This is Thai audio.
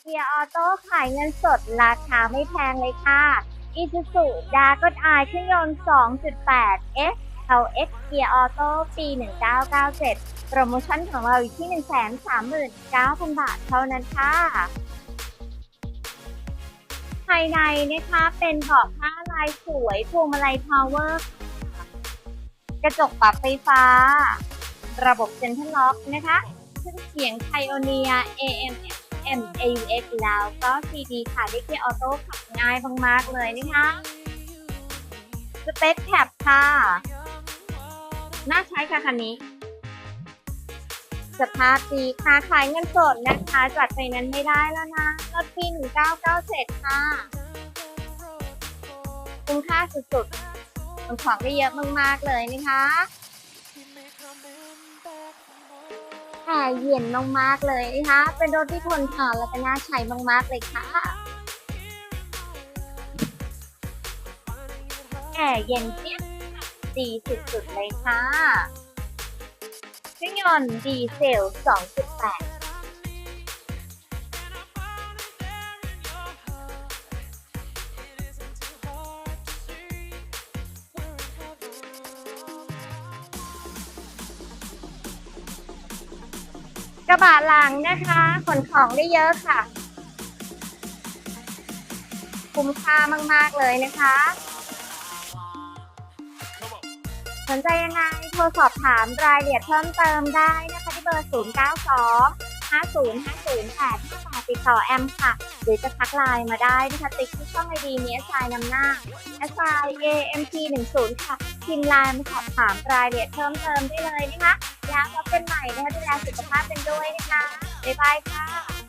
เกียร์ออโต้ขายเงินสดราคาไม่แพงเลยค่ะ Isuzu d a r g o n i เครื่องยนต์ 2.8 S LX เกียร์ออโต้ปี 1997 โปรโมชั่นของเราอยู่ที่ 139,000 บาทเท่านั้นค่ะ ภายในนะคะเป็นเบาะผ้าลายสวยพวงมาลัยพาวเวอร์ กระจกปรับไฟฟ้า ระบบเซ็นทรัลล็อกนะคะเครื่องเสียงไ i โอเนีย AM M AUX แล้วก็ CD ค่ะ ได้เกียร์ออโต้ขับง่ายมากๆเลยนะคะสเปคแคปค่ะ น่าใช้ค่ะคันนี้ สภาพดีค่ะขายเงินสดนะคะ จัดไปนั้นไม่ได้แล้วนะรถปี1997 ค่ะ คุ้มค่าสุดๆมันของได้เยอะมากๆเลยนะคะ แอะเย็นมากๆเลยนะคะ เป็นรถที่ทนทานและก็น่าใช้มากๆเลยค่ะแอร์เย็นเจี๊ยบดีสุดๆเลยค่ะเครื่องยนต์ดีเซล 2.8 ระบะหลังนะคะ ขนของได้เยอะค่ะ คุ้มค่ามาก ๆ เลยนะคะ สนใจยังไงโทรสอบถามรายละเอียดเพิ่มเติมได้นะคะที่เบอร์ 0 9 2 5 0 5 0 8 5ติดต่อแอมค่ะ หรือจะทักไลน์มาได้นะคะ ติ๊กที่ช่องไอดีเมีแอสไซน์นำหน้า s i AMT 1 0ค่ะ พิมพ์ไลน์มาสอบถามรายละเอียดเพิ่มเติมได้เลยนะคะ แล้วพบกันใหม่นะคะดูแลสุขภาพกันด้วยนะคะ บ๊ายบายค่ะ